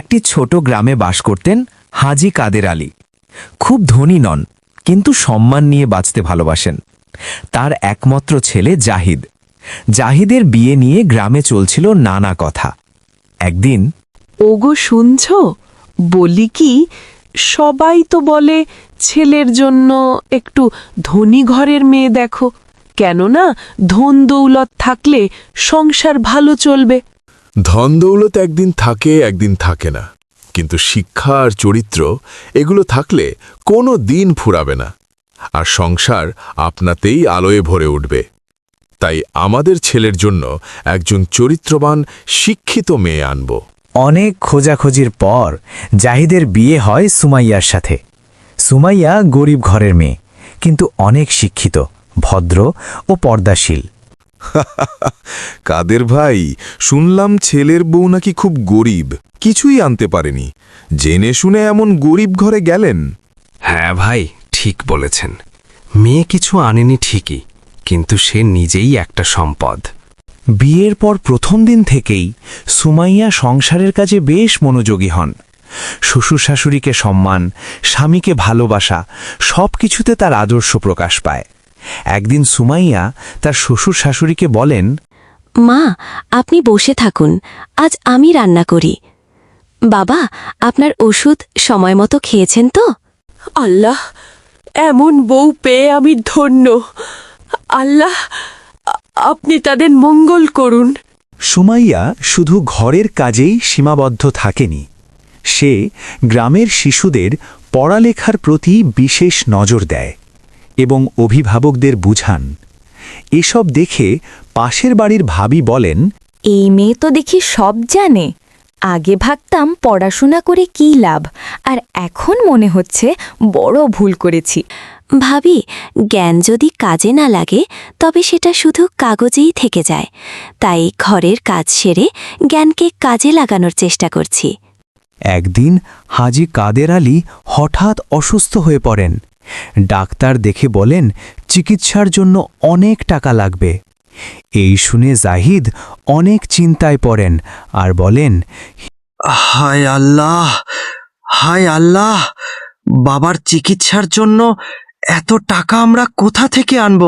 একটি ছোট গ্রামে বাস করতেন হাজি কাদের আলী। খুব ধনী নন, কিন্তু সম্মান নিয়ে বাঁচতে ভালোবাসেন। তার একমাত্র ছেলে জাহিদ। জাহিদের বিয়ে নিয়ে গ্রামে চলছিল নানা কথা। একদিন ওগো, শুনছ? বলি কি, সবাই তো বলে ছেলের জন্য একটু ধনী ঘরের মেয়ে দেখো। কেননা, ধন দৌলত থাকলে সংসার ভালো চলবে। ধন দৌলত একদিন থাকে একদিন থাকে না। কিন্তু শিক্ষা আর চরিত্র এগুলো থাকলে কোনো দিন ফুরাবে না। আর সংসার আপনাতেই আলোয় ভরে উঠবে। তাই আমাদের ছেলের জন্য একজন চরিত্রবান শিক্ষিত মেয়ে আনব। অনেক খোঁজাখুঁজির পর জাহিদের বিয়ে হয় সুমাইয়ার সাথে। সুমাইয়া গরিব ঘরের মেয়ে কিন্তু অনেক শিক্ষিত ভদ্র ও পর্দাশীল। কাদের ভাই? শুনলাম ছেলের বউ নাকি খুব গরিব। কিছুই আনতে পারেনি। জেনে শুনে এমন গরিব ঘরে গেলেন? হ্যাঁ ভাই ঠিক বলেছেন। মেয়ে কিছু আনেনি ঠিকই কিন্তু সে নিজেই একটা সম্পদ। বিয়ের পর প্রথম দিন থেকেই সুমাইয়া সংসারের কাজে বেশ মনোযোগী হন। শ্বশুর শাশুড়িকে সম্মান স্বামীকে ভালোবাসা সব কিছুতে তার আদর্শ প্রকাশ পায়। একদিন সুমাইয়া তার শ্বশুর শাশুড়িকে বলেন মা আপনি বসে থাকুন। আজ আমি রান্না করি। বাবা আপনার ওষুধ সময় মতো খেয়েছেন তো? আল্লাহ এমন বউ পেয়ে আমি ধন্য। আল্লাহ আপনি তাদের মঙ্গল করুন। সুমাইয়া শুধু ঘরের কাজেই সীমাবদ্ধ থাকেনি। সে গ্রামের শিশুদের পড়ালেখার প্রতি বিশেষ নজর দেয় এবং অভিভাবকদের বুঝান এসব দেখে পাশের বাড়ির ভাবি বলেন এই মেয়ে তো দেখি সব জানে। আগে ভাবতাম পড়াশোনা করে কী লাভ আর এখন মনে হচ্ছে বড় ভুল করেছি। ভাবি জ্ঞান যদি কাজে না লাগে তবে সেটা শুধু কাগজেই থেকে যায়। তাই ঘরের কাজ সেরে জ্ঞানকে কাজে লাগানোর চেষ্টা করছি। একদিন হাজি কাদের আলী হঠাৎ অসুস্থ হয়ে পড়েন। ডাক্তার দেখে বলেন চিকিৎসার জন্য অনেক টাকা লাগবে। এই শুনে জাহিদ অনেক চিন্তায় পড়েন আর বলেন হায় আল্লাহ হায় আল্লাহ বাবার চিকিৎসার জন্য এত টাকা আমরা কোথা থেকে আনব?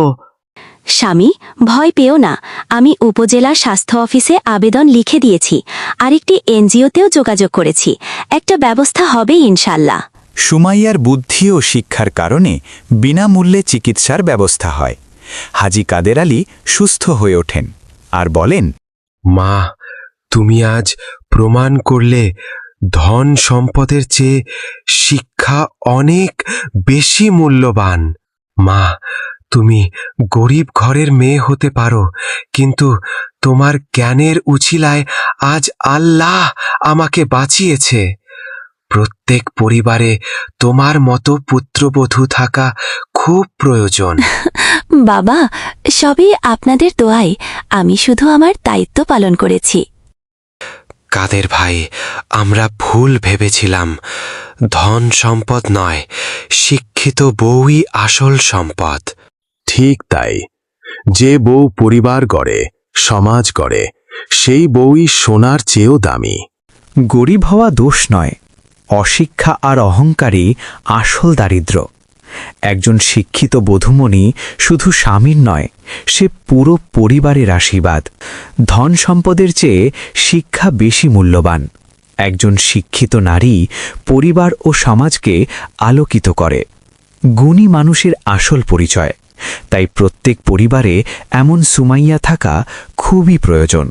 স্বামী ভয় পেও না। আমি উপজেলা স্বাস্থ্য অফিসে আবেদন লিখে দিয়েছি। আরেকটি এনজিওতেও যোগাযোগ করেছি। একটা ব্যবস্থা হবে ইনশাল্লাহ। সুমাইয়ার বুদ্ধি ও শিক্ষার কারণে বিনামূল্যে চিকিৎসার ব্যবস্থা হয়। হাজি কাদের আলী সুস্থ হয়ে ওঠেন আর বলেন, মা, তুমি আজ প্রমাণ করলে ধন সম্পদের চেয়ে শিক্ষা অনেক বেশি মূল্যবান। মা, তুমি গরিব ঘরের মেয়ে হতে পারো, কিন্তু তোমার জ্ঞানের উছিলায় আজ আল্লাহ আমাকে বাঁচিয়েছে। প্রত্যেক পরিবারে তোমার মতো পুত্রবধূ থাকা খুব প্রয়োজন। বাবা সবই আপনাদের দোয়াই। আমি শুধু আমার দায়িত্ব পালন করেছি। কাদের ভাই আমরা ভুল ভেবেছিলাম। ধন সম্পদ নয় শিক্ষিত বউই আসল সম্পদ। ঠিক তাই। যে বউ পরিবার গড়ে সমাজ গড়ে সেই বউই সোনার চেয়েও দামি। গরিব হওয়া দোষ নয় অশিক্ষা আর অহংকারই আসল দারিদ্র। একজন শিক্ষিত বধুমণি শুধু স্বামীর নয়, সে পুরো পরিবারের আশীর্বাদ। ধন সম্পদের চেয়ে শিক্ষা বেশি মূল্যবান। একজন শিক্ষিত নারী পরিবার ও সমাজকে আলোকিত করে। গুণী মানুষের আসল পরিচয়। তাই প্রত্যেক পরিবারে এমন সুমাইয়া থাকা খুবই প্রয়োজন।